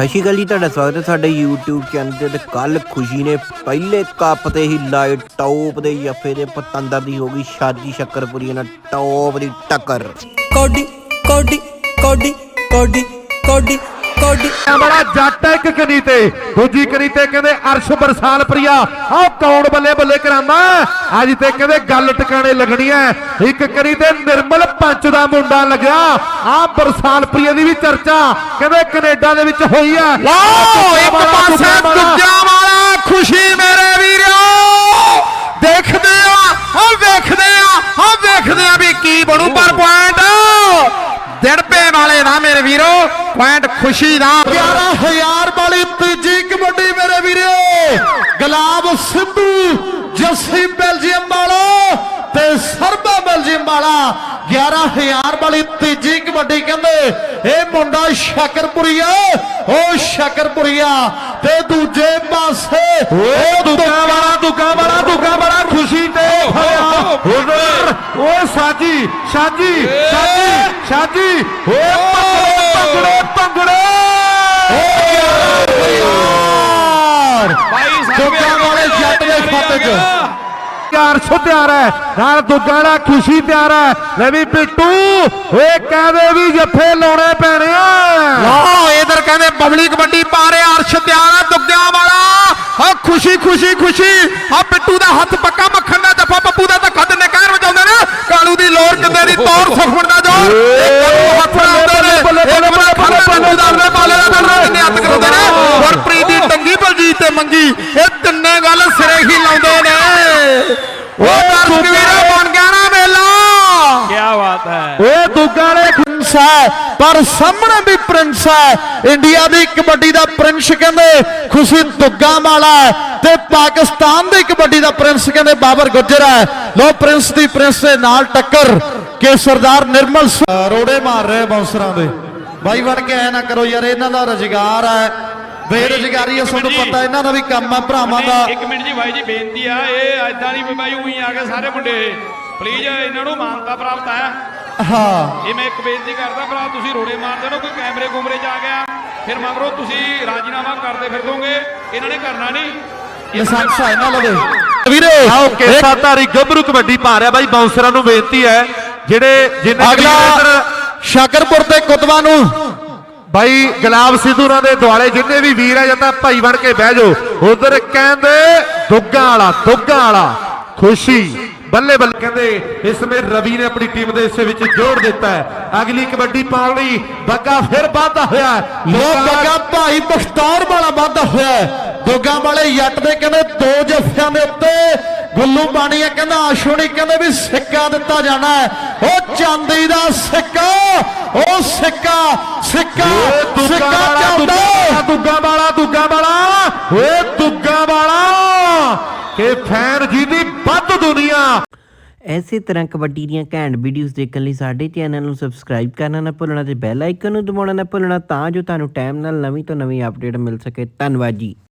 ਸਤਿ ਸ਼੍ਰੀ ਅਕਾਲ ਜੀ, ਤੁਹਾਡਾ ਸਵਾਗਤ ਹੈ ਸਾਡੇ YouTube ਚੈਨਲ ਤੇ ਤੇ ਕੱਲ ਖੁਸ਼ੀ ਨੇ ਪਹਿਲੇ ਕੱਪ ਤੇ ਹੀ ਲਾਏ ਟੌਪ ਦੇ ਜੱਫੇ ਦੇ, ਪਤੰਦਰ ਦੀ ਹੋ ਗਈ ਸ਼ਾਦੀ ਸ਼ੱਕਰਪੁਰੀ ਨਾਲ ਟੌਪ ਦੀ ਟੱਕਰ। ਕੋਡੀ ਕੋਡੀ ਕੋਡੀ ਕੋਡੀ ਕੋਡੀ ਕੋਡੀ ਆ ਬੜਾ ਜੱਟ ਇੱਕ ਕਨੀ ਤੇ। ਦੂਜੀ ਕਨੀ ਤੇ ਕਹਿੰਦੇ ਅਰਸ਼ ਬਰਸਾਲ ਪ੍ਰਿਆ। ਆਹ ਕੌਣ ਬੱਲੇ ਬੱਲੇ ਕਰਾਂਦਾ ਅੱਜ ਤੇ ਕਹਿੰਦੇ ਗੱਲ ਟਿਕਾਣੇ ਲੱਗਣੀ ਹੈ ਇੱਕ ਕਨੀ ਤੇ ਨਿਰਮਲ ਪੰਚ ਦਾ ਮੁੰਡਾ ਲੱਗਿਆ। ਆਹ ਬਰਸਾਲ ਪ੍ਰਿਆ ਦੀ ਵੀ ਚਰਚਾ ਕਹਿੰਦੇ ਕੈਨੇਡਾ ਦੇ ਵਿੱਚ ਹੋਈ ਹੈ ਲਓ ਇੱਕ ਪਾਸੇ ਦੂਜਾ ਵਾਲਾ ਖੁਸ਼ੀ ਮੇਰੇ ਵੀਰੋ। ਦੇਖਦੇ ਆ ਹਾਂ ਵੇਖਦੇ ਆ ਹਾਂ ਵੇਖਦੇ ਆ ਵੀ ਕੀ ਬਣੂ। ਪਰ ਪੁਆਇੰਟ ਮੇਰੇ ਵੀਰੋ ਪੁਆਇੰਟ ਖੁਸ਼ੀ ਦਾ। 11000 ਵਾਲੀ ਤੀਜੀ ਕਬੱਡੀ ਮੇਰੇ ਵੀਰੋ। ਗੁਲਾਬ ਸਿੱਧੂ ਜੱਸੀ ਬੈਲਜੀਅਮ ਵਾਲਾ ਤੇ ਸਰਬਾ ਬੈਲਜੀਅਮ ਵਾਲਾ। 11000 ਵਾਲੀ ਤੀਜੀ ਕਬੱਡੀ ਕਹਿੰਦੇ ਇਹ ਮੁੰਡਾ ਸ਼ਕਰਪੁਰੀਆ ਉਹ ਸ਼ਕਰਪੁਰੀਆ। ਤੇ ਦੂਜੇ ਪਾਸੇ ਉਹ ਦੁੱਗਾ ਵਾਲਾ ਦੁੱਗਾ ਵਾਲਾ ਦੁੱਗਾ ਵਾਲਾ ਖੁਸ਼ੀ ਤੇ ਫੜਿਆ। ਉਹ ਸਾਜੀ ਸਾਜੀ ਸਾਜੀ ਸਾਜੀ। ਓ ਦੇ ਖਾਤੇ ਤਿਆਰ ਹੈ। ਨਾਲ ਦੁੱਗਾ ਖੁਸ਼ੀ ਤਿਆਰ ਹੈ। ਲੈ ਵੀ ਪਿੱਟੂ ਓਏ ਕਹਦੇ ਵੀ ਜੱਫੇ ਲਾਉਣੇ ਪੈਣੇ ਆ। ਲਓ, ਇਧਰ ਕਹਿੰਦੇ ਬਬਲੀ ਕਬੱਡੀ ਪਾ ਰਿਹਾ, ਅਰਸ਼ ਤਿਆਰ ਹੈ ਦੁੱਗਿਆਂ ਵਾਲਾ। ਹਾਂ, ਖੁਸ਼ੀ ਖੁਸ਼ੀ ਖੁਸ਼ੀ। ਆ ਪਿੱਟੂ ਦਾ ਹੱਥ ਪੱਕਾ ਮੱਖਣ ਦਾ ਜੱਫਾ ਪੱਪੂ ਦਾ ਤਾਂ ਖੱਦ ਨੇ ਕਹਿਰ ਵਜਾਉਂਦੇ ਨੇ। ਕਾਲੂ ਦੀ ਲੋਰ ਕਿੰਦੇ ਦੀ ਤੋਰ ਸੁਖਮਣ ਦਾ ਜੋਰ ਇੱਕ ਨੂੰ ਹੱਥ ਲਾਉਂਦੇ ਨੇ ਬੱਲੇ, ਬੱਲੇ, ਇੱਕ ਨੂੰ ਬੱਲੇ, ਖੱਦ ਬੱਲੇ, ਪਿੱਟੂ ਦਾ ਆਪਣੇ ਬਾਲੇ ਦਾ ਦਰਨਾ ਕਿੰਨੇ ਹੱਥ ਕਰਾਉਂਦੇ ਨੇ ਗੁਰਪ੍ਰੀਤ ਦੀ ਟੰਗੀ ਬਲਜੀਤ ਤੇ ਮੰਗੀ। ਇਹ ਤਿੰਨੇ ਗੱਲ ਸਿਰੇ ਹੀ ਲਾਉਂਦੇ ਨੇ। ਉਹ ਦਰਸ਼ਕ ਵੀਰੋ ਬਣ ਗਿਆ ਨਾ ਮੇਲਾ। ਓਏ ਦੁੱਗਾ ਵਾਲੇ ਪ੍ਰਿੰਸ ਹੈ ਪਰ ਸਾਹਮਣੇ ਵੀ ਪ੍ਰਿੰਸ ਹੈ। ਇੰਡੀਆ ਦੀ ਕਬੱਡੀ ਦਾ ਪ੍ਰਿੰਸ ਕਹਿੰਦੇ ਖੁਸ਼ੀ ਦੁੱਗਾ ਵਾਲਾ ਹੈ। ਤੇ ਪਾਕਿਸਤਾਨ ਦੀ ਕਬੱਡੀ ਦਾ ਪ੍ਰਿੰਸ ਕਹਿੰਦੇ ਬਾਬਰ ਗੁੱਜਰ ਹੈ। ਲੋ ਪ੍ਰਿੰਸ ਦੀ ਪ੍ਰਿੰਸ ਦੇ ਨਾਲ ਟੱਕਰ। ਕੇ ਸਰਦਾਰ ਨਿਰਮਲ ਰੋੜੇ ਮਾਰ ਰਹੇ ਬਾਉਂਸਰਾਂ ਦੇ। ਬਾਈ ਵੜ ਕੇ ਐ ਨਾ ਕਰੋ ਯਾਰ ਇਹਨਾਂ ਦਾ ਰੁਜ਼ਗਾਰ ਹੈ। ਬੇਰੁਜ਼ਗਾਰੀ ਹੈ ਤੁਹਾਨੂੰ ਪਤਾ ਇਹਨਾਂ ਦਾ ਵੀ ਕੰਮ ਹੈ ਭਰਾਵਾਂ ਦਾ। ਇੱਕ ਮਿੰਟ ਜੀ ਬਾਈ ਜੀ ਬੇਨਤੀ ਆ ਇਹ ਐਦਾਂ ਨਹੀਂ ਬਾਈ ਉਹੀ ਆ ਕੇ ਸਾਰੇ ਮੁੰਡੇ ਪਲੀਜ਼ ਇਹਨਾਂ ਨੂੰ ਮਾਨਤਾ ਪ੍ਰਾਪਤ ਹੈ ਹਾਂ। ਇਹ ਮੈਂ ਇੱਕ ਬੇਨਤੀ ਕਰਦਾ ਭਰਾ ਤੁਸੀਂ ਰੋੜੇ ਮਾਰਦੇ ਹੋ ਕੋਈ ਕੈਮਰੇ ਕੁਮਰੇ ਚ ਆ ਗਿਆ ਫਿਰ ਮਗਰੋਂ ਤੁਸੀਂ ਰਾਜੀਨਾਮਾ ਕਰਦੇ ਫਿਰ ਦੋਗੇ ਇਹਨਾਂ ਨੇ ਕਰਨਾ ਨਹੀਂ। ਲਾਇਸੈਂਸ ਹੈ ਇਹਨਾਂ ਲਵੇ। ਵੀਰੇ ਆਓ ਕੇਸਾਧਾਰੀ ਗੱਭਰੂ ਕਬੱਡੀ ਪਾ ਰਿਹਾ ਬਾਈ ਬਾਉਂਸਰਾਂ ਨੂੰ ਬੇਨਤੀ ਹੈ ਜਿਹੜੇ ਜਿੰਨੇ ਅਗਲਾ ਅਗਲਾ ਸ਼ਾਕਰਪੁਰ ਤੇ ਕੁਤਵਾ ਨੂੰ। ਬਾਈ ਗੁਲਾਬ ਸਿੱਧੂਰਾਂ ਦੇ ਦੁਆਲੇ ਜਿੰਨੇ ਵੀ ਵੀਰ ਆ ਜਾਂਦਾ ਭਾਈ ਬਣ ਕੇ ਬਹਿ ਜਾਓ ਉਧਰ ਕਹਿੰਦੇ ਦੁੱਗਾ ਵਾਲਾ ਦੁੱਗਾ ਵਾਲਾ ਖੁਸ਼ੀ ਬੱਲੇ ਬੱਲੇ ਕਹਿੰਦੇ ਇਸ ਸਮੇਂ ਰਵੀ ਨੇ ਆਪਣੀ ਟੀਮ ਦੇ ਹਿੱਸੇ ਵਿੱਚ ਜੋੜ ਦਿੱਤਾ ਹੈ ਅਗਲੀ ਕਬੱਡੀ ਪਾਉਣ ਲਈ ਬੱਗਾ ਫਿਰ ਵਾਧਾ ਹੋਇਆ। ਲੋਕ ਬੱਗਾ ਭਾਈ ਬਖਤਾਰ ਵਾਲਾ ਵਾਧਾ ਹੋਇਆ। ਦੋਗਾ ਵਾਲੇ ਜੱਟ ਦੇ ਕਹਿੰਦੇ ਦੋ ਜੱਫਿਆਂ ਦੇ ਉੱਤੇ ਗੁੱਲੂ ਬਾਣੀਆ ਕਹਿੰਦਾ ਆਸ਼ੂਣੀ ਕਹਿੰਦੇ ਵੀ ਸਿੱਕਾ ਦਿੱਤਾ ਜਾਣਾ ਉਹ ਚਾਂਦੀ ਦਾ ਸਿੱਕਾ ਉਹ ਸਿੱਕਾ ਸਿੱਕਾ ਸਿੱਕਾ ਚੱਲਦਾ ਦੁੱਗਾ ਵਾਲਾ ਦੁੱਗਾ ਵਾਲਾ ਓਏ ਦੁੱਗਾ ਵਾਲਾ। ਕਿ ਫੈਨ ਜੀ ਦੀ ਵੱਧ ਦੁਨੀਆ। ਐਸੇ ਤਰ੍ਹਾਂ ਕਬੱਡੀ ਦੀਆਂ ਘੈਂਟ ਵੀਡੀਓਜ਼ ਦੇਖਣ ਲਈ ਸਾਡੇ ਚੈਨਲ ਨੂੰ ਸਬਸਕ੍ਰਾਈਬ ਕਰਨਾ ਨਾ ਭੁੱਲਣਾ ਤੇ ਬੈਲ ਆਈਕਨ ਨੂੰ ਦਬਾਉਣਾ ਨਾ ਭੁੱਲਣਾ ਤਾਂ ਜੋ ਤੁਹਾਨੂੰ ਟਾਈਮ ਨਾਲ ਨਵੀਂ ਤੋਂ ਨਵੀਂ ਅਪਡੇਟ ਮਿਲ ਸਕੇ। ਧੰਨਵਾਦ ਜੀ।